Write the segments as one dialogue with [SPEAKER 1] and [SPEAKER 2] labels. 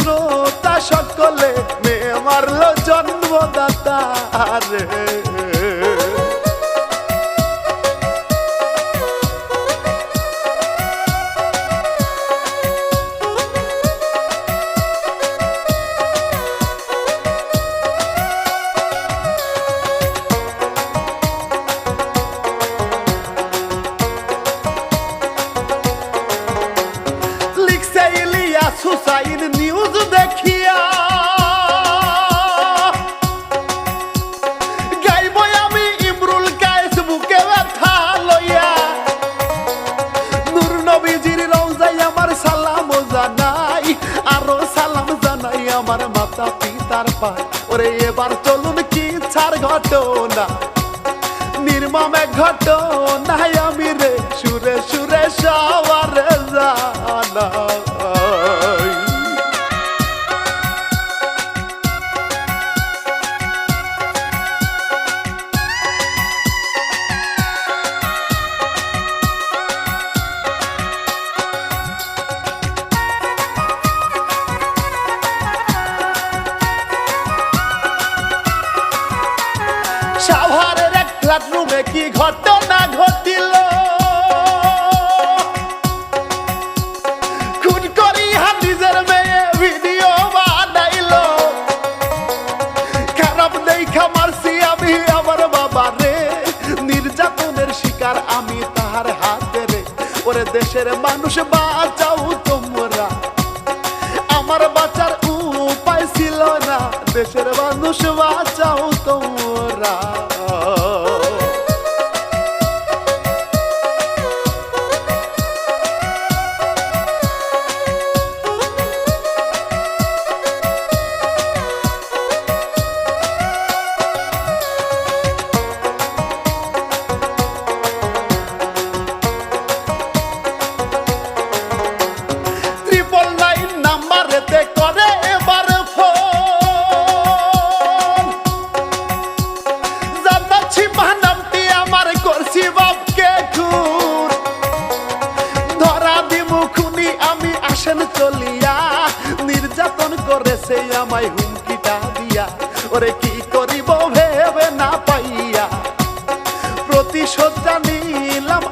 [SPEAKER 1] শ্রোতা সকলে মেয়ে মারলো জন্মদাতা রে লিখছে ঘটনা নির্মম এক ঘটনায় আমি রে সুরে সুরে সবার জানাই সাভারের এক ফ্ল্যাট রুমে কি ঘটনা ঘটিল নির্যাতনের শিকার আমি তাহার হাতে ওরে দেশের মানুষ বাঁচাও তোমরা। আমার বাঁচার উপায় ছিল না। দেশের মানুষ বাঁচাও নির্যাতন করেছে আমায় হুমকিটা দিয়া। ওরে কি করিব ভেবে না পাইয়া। প্রতিশোধ নিলাম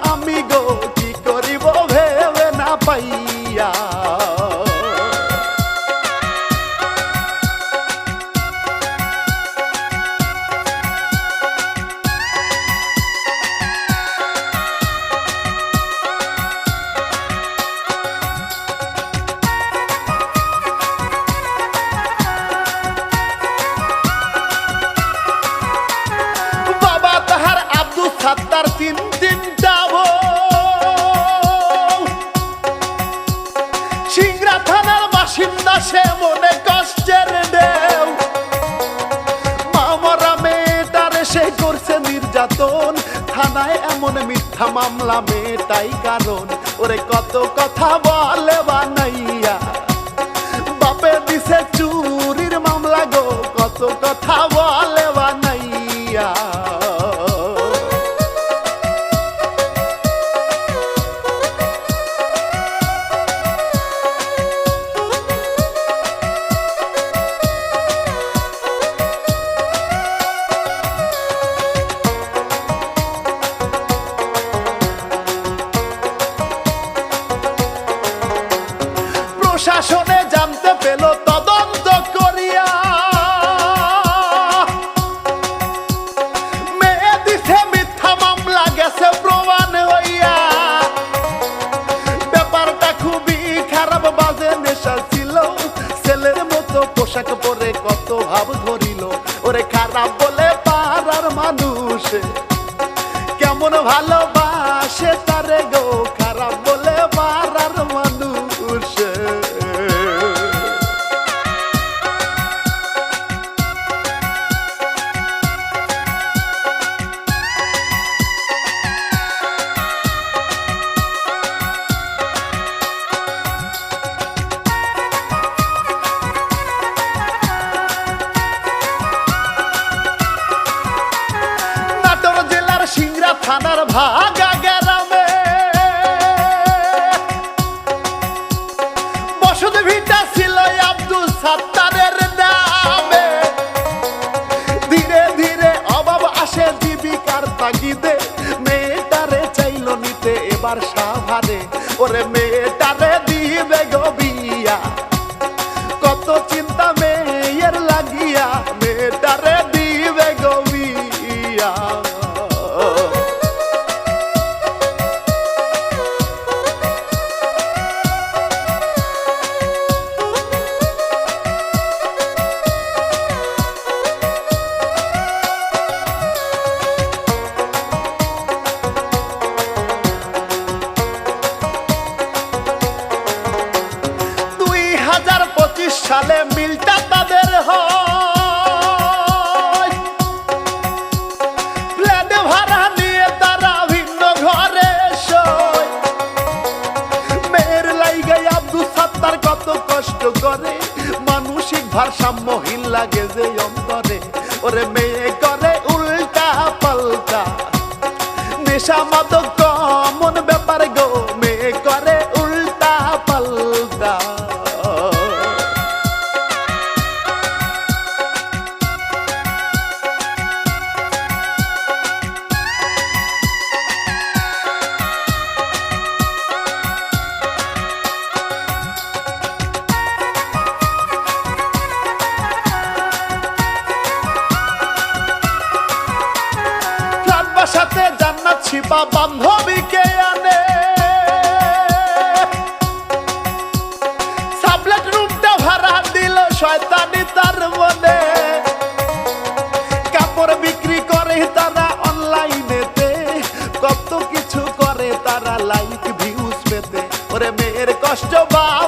[SPEAKER 1] নির্যাতন। থানায় এমন মিথ্যা মামলা মেয়েটাই কারণ। ওরে কত কথা বলে বানাইয়া। বাপে দিছে চুরির মামলা গো, কত কথা বলে বানাইয়া। পোশাক পরে কত ভাব ধরিল। ওরে খারাপ বলে পাড়ার মানুষ কেমন ভালোবাসে ওষুধ ভিটা ছিল আব্দুল সাত্তারের দামে ধীরে ধীরে অভাব আসে জীবিকার তাগিদে। মেয়েটারে চাইল নিতে এবার সাভারে। ওরে মেয়েটারে দিবে জান্নাত ছিপা বান্ধবীকে আনে। সাবলেট রুমটা ভাড়া দিল শয়তানি তার মনে। কাপড় বিক্রি করে তারা অনলাইনেতে কত কিছু করে তারা লাইক ভিউজ পেতে। ওরে মেয়ের কষ্ট বাবা।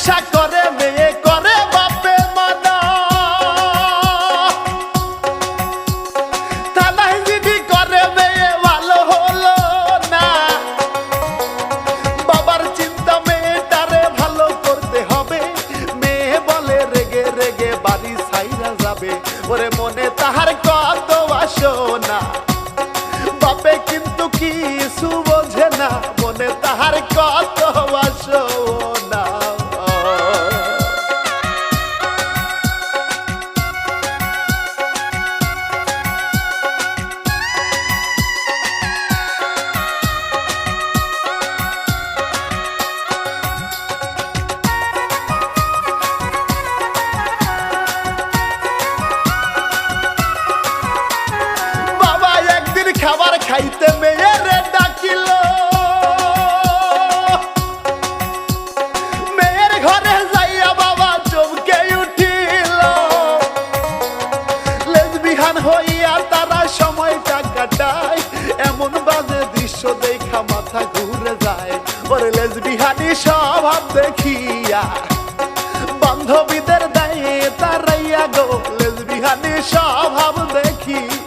[SPEAKER 1] নেশা করে, মেয়ে করে, বাপে মানা। থানায় জিডি করে, মেয়ে ভালো হলো না। বাবার চিন্তা মেয়েটারে ভালো করতে হবে। মেয়ে বলে, রেগে রেগে বাড়ি সাইরা যাবে। ওরে মনে তাহার কত বাসনা। ওরে লেজবিহানি স্বভাব দেখিয়া। বান্ধবীদের দায়ে তারাইয়া গো লেজ লেজবিহানি স্বভাব দেখিয়া।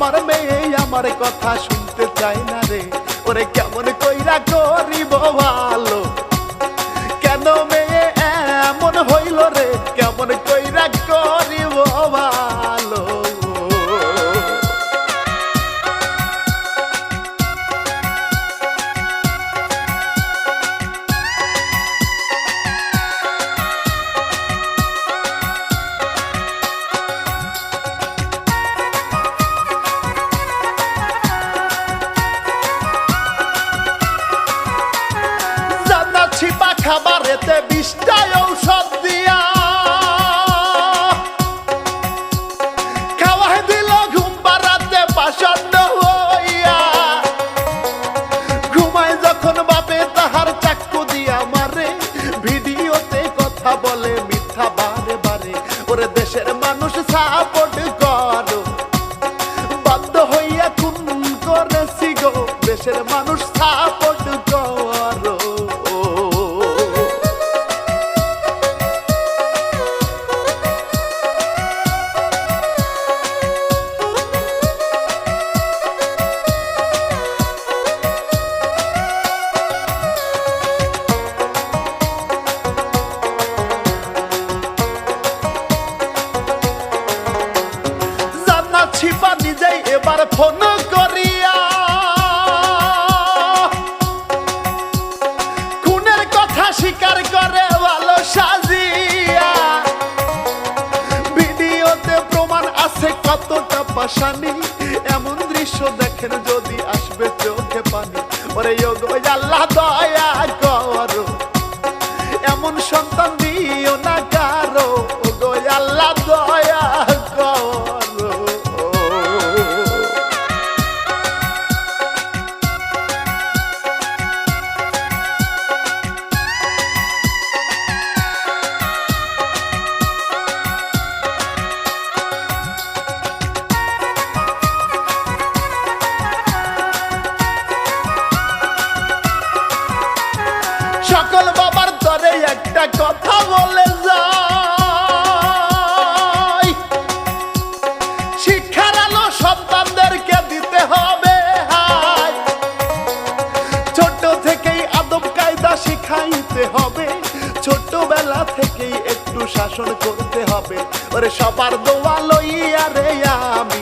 [SPEAKER 1] আমার মেয়ে আমার কথা শুনতে চায় না রে। ওরে কেমন কইরা করিব ভালো। কেন মেয়ে এমন হইল রে? কেমন কইরা করিব ভালো। বলে মিথ্যা বারে বারে। ওরে দেশের মানুষ সাপোর্ট পাশানি এমন দৃশ্য দেখেন যদি আসবে চোখে পানি। ওরে যোগ আল্লাহ দয়া একটু শাসন করতে হবে। ওরে সবার দোয়া লইয়া রে আমি